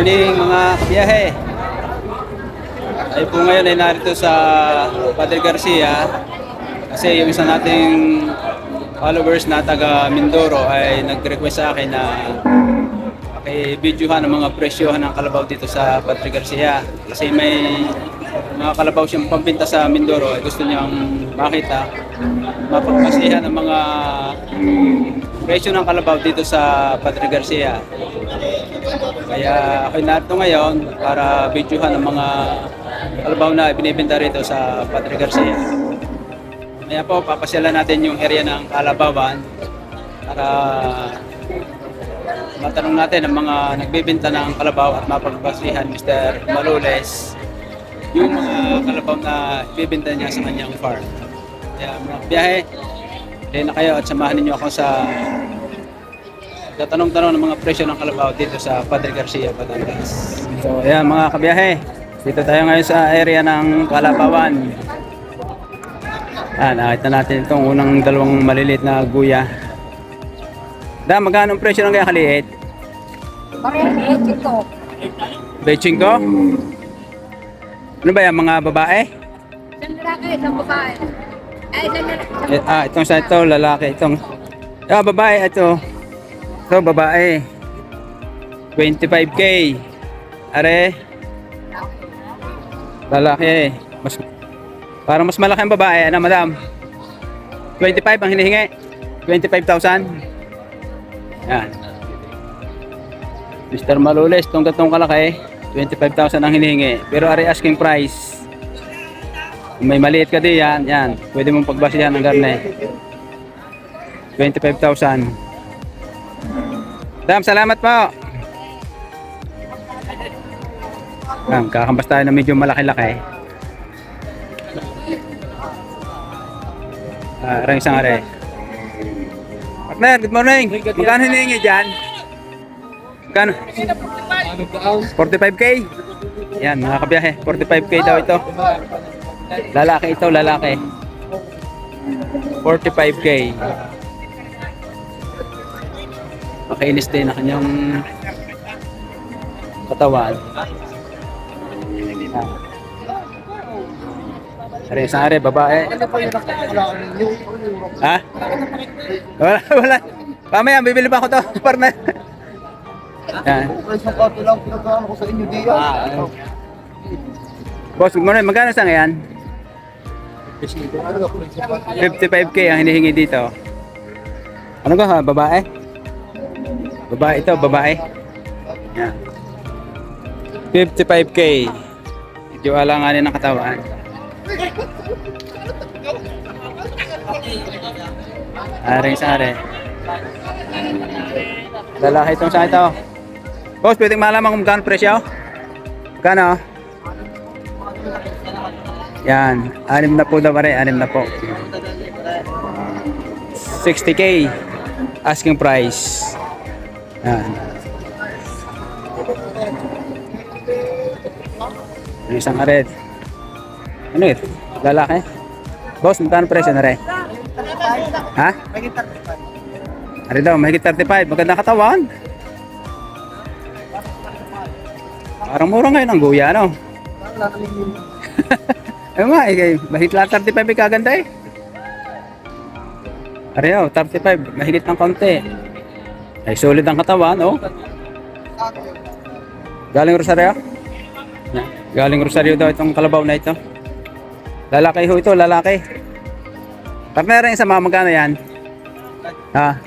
morning mga kabiyahe. Ay po ngayon ay narito sa Padre Garcia kasi yung isa nating followers na taga Mindoro ay nag-request sa akin na paki-videohan ang mga presyohan ng kalabaw dito sa Padre Garcia kasi may mga kalabaw siyang pambinta sa Mindoro ay gusto niyang makita mapagpasihan ang mga presyo ng kalabaw dito sa Padre Garcia. Kaya ako'y narito ngayon para videohan ang mga kalabaw na binibenta rito sa Padre Garcia. Kaya po, papasyalan natin yung area ng Kalabawan para matanong natin ang mga nagbibenta ng kalabaw at mapagpasihan Mr. Malules yung mga kalabaw na ibibenta niya sa kanyang farm. Kaya mga biyahe, Kaya na kayo at samahan ninyo ako sa tatanong-tanong ng mga presyo ng kalabaw dito sa Padre Garcia, Batangas. So, ayan mga kabiyahe. Dito tayo ngayon sa area ng Kalabawan. Ah, nakita natin itong unang dalawang maliliit na guya. Da, magkano ang presyo ng kaya kaliit? Parehas ito. Beching ko? Ano ba yan, mga babae? Isang lalaki, isang babae. Ay, isang lalaki. Eh, ah, itong sa ito, lalaki. Itong, ah, babae, ito. Ito, babae. 25k. Are, lalaki. Mas, parang mas malaki ang babae, ano, madam? 25 ang hinihingi. 25,000. Yan. Mr. Malules, itong gatong kalaki, 25,000 ang hinihingi. Pero are asking price. Kung may maliit ka di yan, yan. Pwede mong pagbasihan ng garne. 25,000. Dam, salamat po. Dam, kakambas tayo na medyo malaki-laki. Ah, uh, isang are. Partner, good morning. Magkano hinihingi dyan? Magkano? 45k? Yan, mga kabiyahe. 45k daw ito. Lalaki ito, lalaki. 45k. Makinis din ang kanyang katawan. Ah. Isang are, babae. Ha? Wala, wala. Mamaya, bibili pa ako to. Partner. Yan. Isang kato lang ko sa inyo. Ah, Boss, morning. Magkano sa ngayon? 55k ang hinihingi dito. Ano ka ha? Babae? Babae ito, babae. Yan. 55k. Medyo alanganin ng katawan. Aring sare. Lalaki itong sa ito. Boss, pwedeng malaman kung magkano presyo? Magkano? Yan, anim na po daw pare, anim na po. 60k asking price. Yan. Yung isang ared. Ano yun? Lalaki? Boss, magkano presyo na rin? Ha? Ari daw, mahigit 35. Magandang katawan. Parang mura ngayon ang guya, no? Ayun nga, eh, mahigit lang 35 ay kaganda eh. Pareho, 35, mahigit ng konti. Ay, solid ang katawan, oh. Galing Rosario? Galing Rosario daw itong kalabaw na ito. Lalaki ho ito, lalaki. Partner rin sa mga magkano yan? Ha?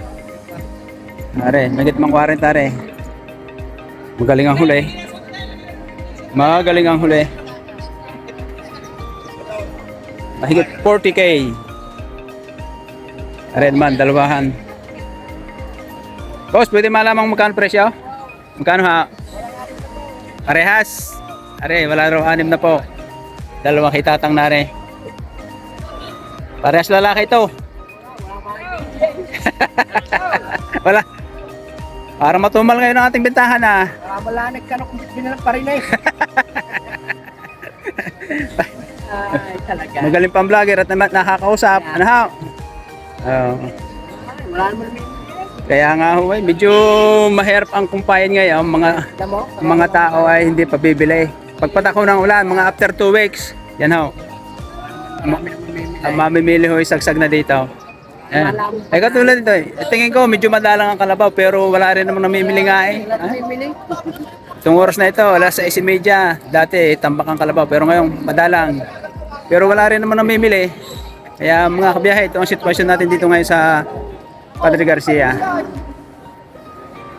Are, mahigit mang 40 are. Magaling ang huli. Magaling ang huli. Mahigit 40k. Red man, dalawahan. Boss, pwede malamang magkano presyo? Magkano ha? Parehas. Are, wala raw anim na po. Dalawang hitatang na re. Parehas lalaki ito. wala. Para matumal ngayon ang ating bentahan ah. Malanag ka na kung binalang pa rin eh. Ay, talaga. Magaling pang vlogger at naman nakakausap. Ano ha? Oh. Wala naman. Kaya nga ho, eh, medyo mahirap ang kumpayan ngayon. Mga, mga tao ay hindi pa bibili. Pagpatako ng ulan, mga after 2 weeks, yan ho. Ma- ang mamimili ho, isagsag na dito. Yan. Ay katulad dito, eh. tingin ko medyo madalang ang kalabaw pero wala rin namang namimili nga eh. Itong oras na ito, alas 6.30. Dati, tambak ang kalabaw. Pero ngayon, madalang. Pero wala rin naman namimili. Kaya mga kabiyahe, ito ang sitwasyon natin dito ngayon sa Padre Garcia.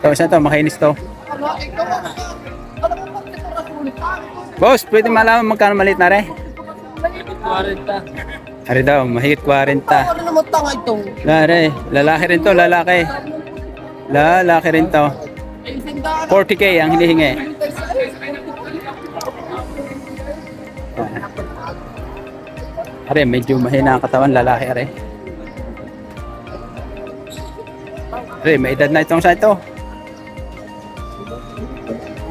Ito, isa to, makainis to. Boss, pwede malaman magkano maliit na re? 40. Ari daw, mahigit 40. Ano naman tanga ito? Lare, lalaki rin to, lalaki. Lalaki rin to. 40k ang hinihingi. Are, medyo mahina ang katawan lalaki are. Are, may edad na itong sa ito.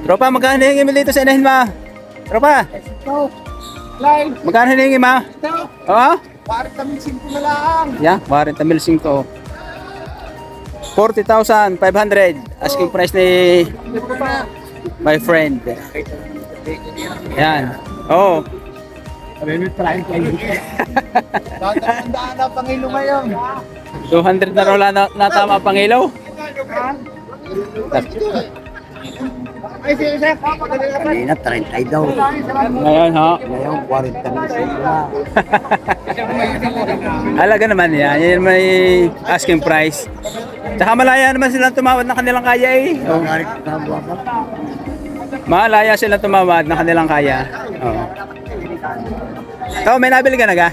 Tropa, magkano hinihingi mo dito sa inahin mo? Tropa, Line, magkano hinihingi mo? ito. Oo? Pare kami 5 na lang. Yeah, 40 mil 5. 40,500 asking price ni my friend. Yan. Oh, Tatandaan na Pangilo ngayon. 200 na raw na, natama pang ilaw. Ay, sige, sir. Kanina, 30 daw. Ngayon, ha? Ngayon, 40 na sila. Alaga naman yan. Yan may asking price. Tsaka malaya naman silang tumawad ng kanilang kaya eh. Oh. Na. Malaya silang tumawad ng kanilang kaya. Oh. Oh, may nabili ka na ga?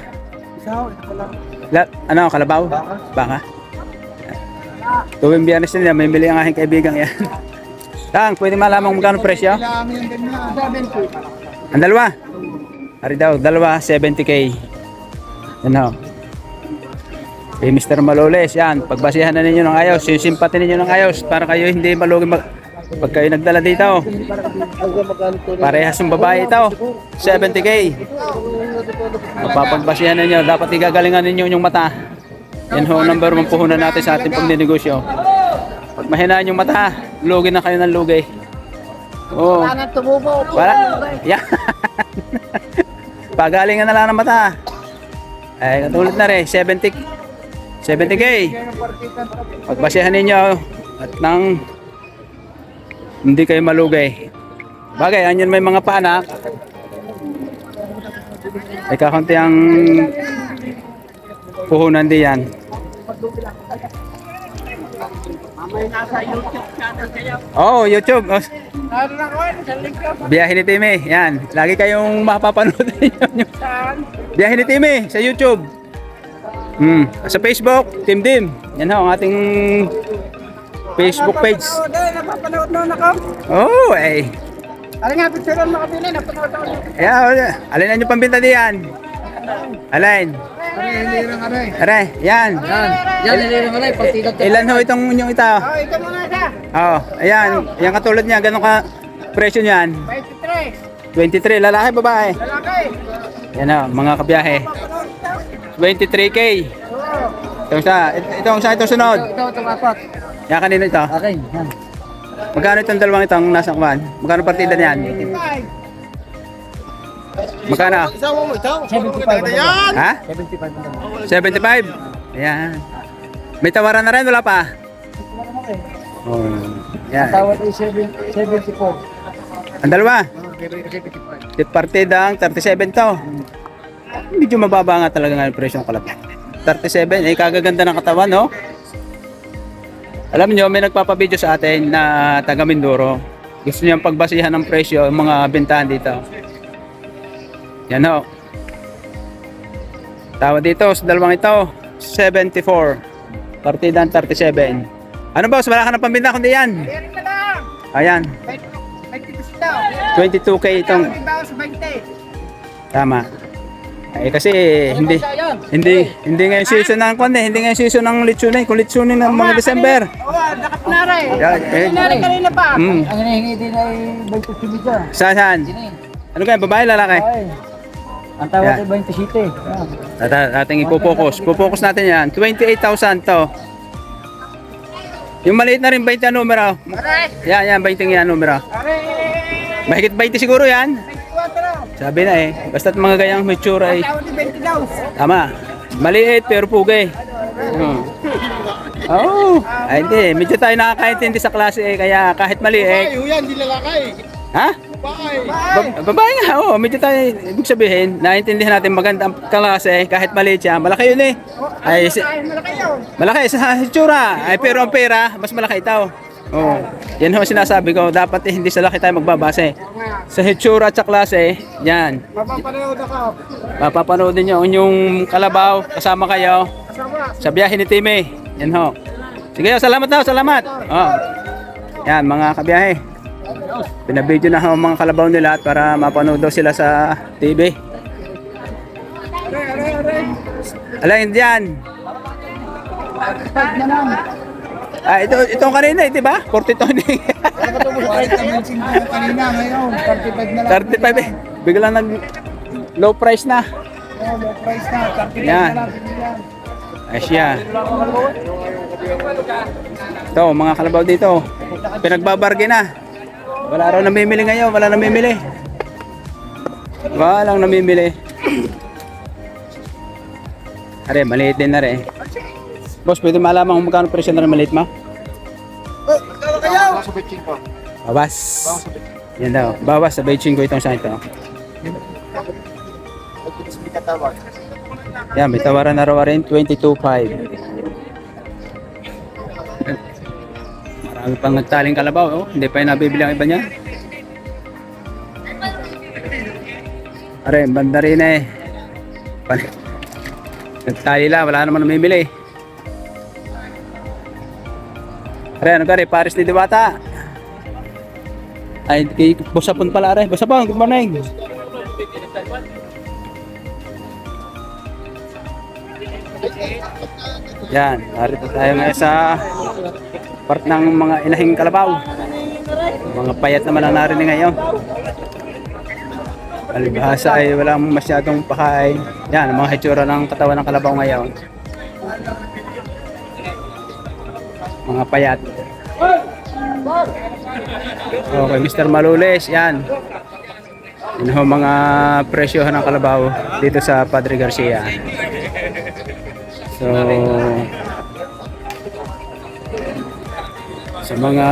La, ano, kalabaw? Baka? Tuwing biyernes nila, may bili ang aking kaibigan yan. Tang, pwede malamang magkano presyo? Kailangan yung ganyan. 70. Ang dalawa? Ari daw, dalawa, 70k. Yan ho. Kay Mr. Maloles, yan. Pagbasihan na ninyo ng ayos, sisimpati ninyo ng ayos para kayo hindi malugi mag... Pag kayo nagdala dito, parehas yung babae ito, 70k. Mapapagbasihan ninyo, dapat igagalingan ninyo yung mata. Yan ho, number one puhunan natin sa ating pagninegosyo. Pag mahinaan yung mata, lugi na kayo ng lugi. Oo. Kailangan tumubo. Para, yan. Pagalingan na lang ng mata. Ay, katulad na rin, 70, 70k. Pagbasihan ninyo at nang hindi kayo malugay. Bagay, anyan may mga paanak. Ay kakunti ang puhunan diyan. Oh, YouTube. Oh, na. Biyahe ni Timmy, yan. Lagi kayong mapapanood ninyo. Biyahe ni Timmy sa YouTube. Hmm. Sa Facebook, Tim Dim. Yan ho, ang ating Facebook page. Oh, napapanood noon ako. Oh, eh. Ano nga, picture mo kabili, napanood ako. Yeah, alin na nyo pambinta diyan? Alin? Ano, hindi lang ano eh. Are, yan. Yan, hindi lang ano eh, partida Ilan ho itong inyong ito? Oh, ito muna siya. Oh, ayan. Yan katulad niya. Ganun ka presyo niyan? 23. 23. Lalaki, babae. Lalaki. Yan ho, mga kabiyahe. 23K. Oo. Itong isa, it- itong isa, itong sunod. Ito, ito, apat. Yan kanino ito? Akin, yan. Magkano itong dalawang itong nasa kuwan? Magkano partida niyan? 75. Magkano? Isawa mo ito. 75. Yan. Ha? 75. 75? Ayan. May tawaran na rin, wala pa? Oh, yan. Tawad ay 7 74. Ang dalawa? Okay, 75. Tip partida ang 37 to. Medyo mababa nga talaga yung presyo ng kalapit. 37, eh kagaganda ng katawan, no? Alam nyo, may nagpapabideo sa atin na taga Mindoro. Gusto niyang pagbasihan ng presyo yung mga bentahan dito. Yan ho. Tawa dito sa dalawang ito, 74. Partida ang 37. Ano boss, wala ka ng pambinta kundi yan. Na. Ayan, 20 pesos daw. 22k itong Ang bawas sa 20. Tama. Eh kasi hindi hindi hindi ngayon season ng kwan eh, hindi ngayon season ng litsunin, kung litsunin ng mga December. Oo, nakap na rin. Yeah, eh. Kanina kanina pa. Mm. Ang hinihingi din ay 20 kilo Saan saan? Ano kaya babae lalaki? Ay. Ang tawag ay 27. Yan. At ating ipopokus. Popokus natin yan. 28,000 to. Yung maliit na rin 20 ang numero. Yan, yan, 20 yan numero. Mahigit 20 siguro yan. Sabi na eh. Basta't mga ganyang mature ay tama. Maliit pero pugi. Hmm. Oh, ay hindi. Medyo tayo nakakaintindi sa klase eh. Kaya kahit maliit. yan, di lalakay. Ha? Bye. Ba- babae nga, oo. Medyo tayo, ibig sabihin, naintindihan natin maganda ang klase kahit maliit siya. Malaki yun eh. Ay, si- malaki sa hitsura. Ay, pero ang pera, mas malaki ito. Oo. Yan ho sinasabi ko. Dapat eh, hindi sa laki tayo magbabase. Sa hitsura at sa klase, yan. Mapapanood ako. Mapapanoodin nyo yung kalabaw, kasama kayo Kasama. sa biyahe ni Timmy. Yan ho. Sige, salamat na, salamat. Oh. Yan, mga kabiyahe. Pinabidyo na ang mga kalabaw nila at para mapanood daw sila sa TV. Alay, dyan. Ah, ito, itong kanina, eh, di ba? 42 hindi. kanina, ngayon, 35 na lang. 35 eh. Biglang nag low price na. Oh, may price na, 35 Yan. na lang. Yan. Ito, mga kalabaw dito. Pinagbabargain na. Wala raw namimili ngayon, wala namimili. Walang namimili. Are, maliit din na rin. Boss, pwede malaman kung magkano presyo na rin maliit mo? Bawas sa bitching ko. Bawas. Yan daw. Bawas sa Beijing ko itong sa ito. Katawag. Yan, may tawaran na raw rin, 22.5. Marami pang nagtaling kalabaw, oh. Hindi pa yung nabibili ang iba niya. Are, banda rin eh. Nagtali lang, wala naman namimili. Are, ano ka Paris ni Diwata. Ay, kay Busapon pala, are. Busapon, good morning. Yan, narito tayo ngayon sa part ng mga inahing kalabaw. Mga payat naman ang narinig ngayon. Alibhasa ay walang masyadong pakain. Yan, mga hitsura ng katawan ng kalabaw ngayon. Mga payat. Okay, Mr. Malules, yan. Yun ho, mga presyohan ng kalabaw dito sa Padre Garcia. So, sa mga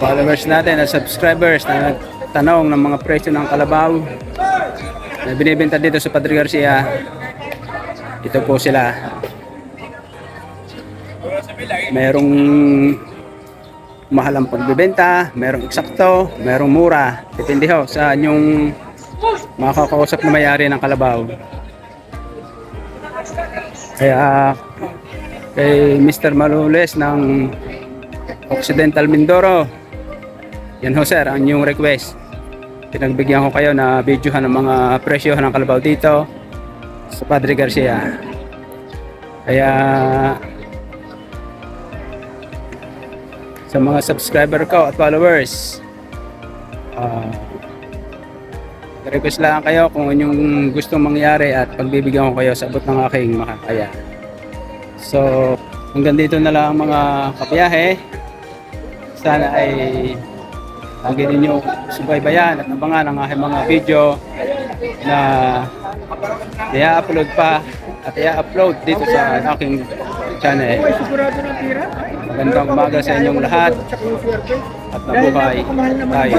followers natin at subscribers na nagtanong ng mga presyo ng kalabaw na binibenta dito sa Padre Garcia, ito po sila. Merong mahal ang pagbebenta, merong eksakto, merong mura. Depende ho sa inyong makakausap na mayari ng kalabaw. Kaya kay Mr. Malules ng Occidental Mindoro. Yan ho sir, ang inyong request. Pinagbigyan ko kayo na videohan ng mga presyohan ng kalabaw dito sa Padre Garcia. Kaya sa mga subscriber ko at followers, ah request lang kayo kung inyong gustong mangyari at pagbibigyan ko kayo sa abot ng aking makakaya. So, hanggang dito na lang mga kapiyahe. Sana ay lagi ninyo subaybayan at abangan ang aking mga video na i-upload pa at i-upload dito sa aking channel. Sigurado ng tira? Magandang umaga sa inyong lahat at mabuhay tayo.